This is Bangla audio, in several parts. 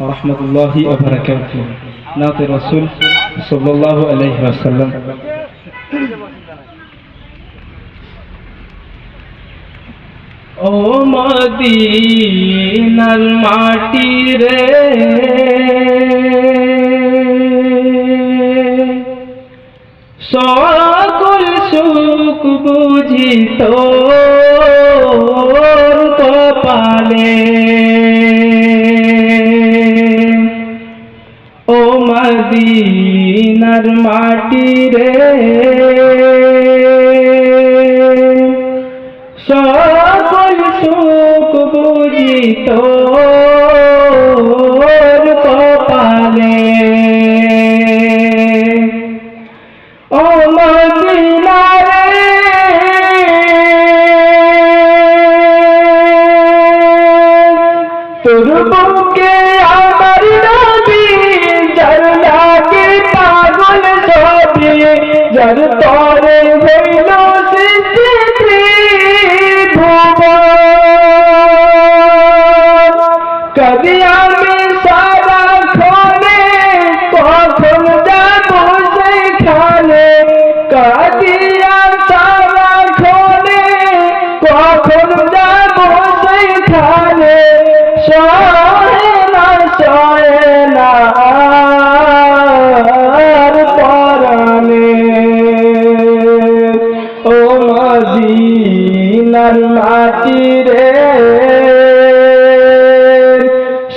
রহমতুল্লাহি নাতে রাসূল সাল্লাল্লাহু আলাইহি ওয়াসাল্লাম। ও মদিনার মাটি রে। সকল সুখ বুঝিত কপালে। মদিনার মাটি রে। সকল সুখ বুঝিত কপালে। ও মদিনারে তোর বুকে करता মাটি রে।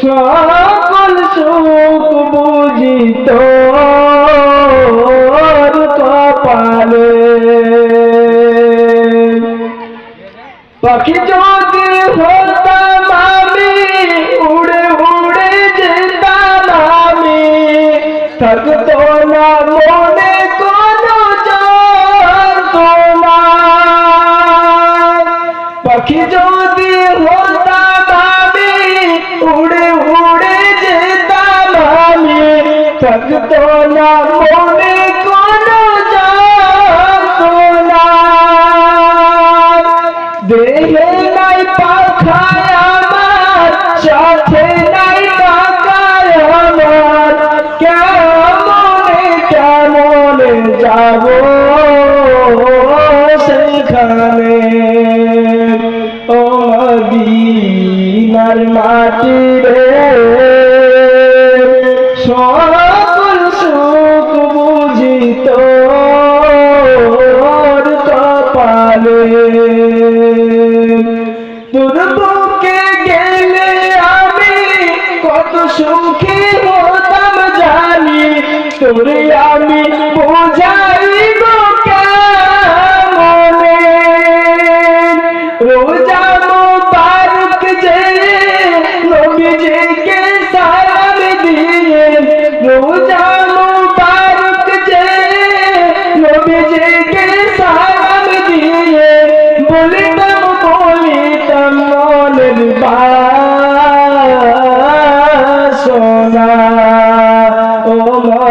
সকল সুখ বুঝিত কপালে। পাখি যদি হতাম আমি, উড়ে উড়ে যেতাম আমি, থাকতো না মনে থাকতো না মনে কোনো যন্ত্রণা। দেহে নাই পাখায় আমার, সাথে নাই টাকায় আমার। কেমনে কেমনে যাব সেখানে? ও মদিনার মাটি রে সকল তোরে আমি বোঝাইব কেমনে রোজা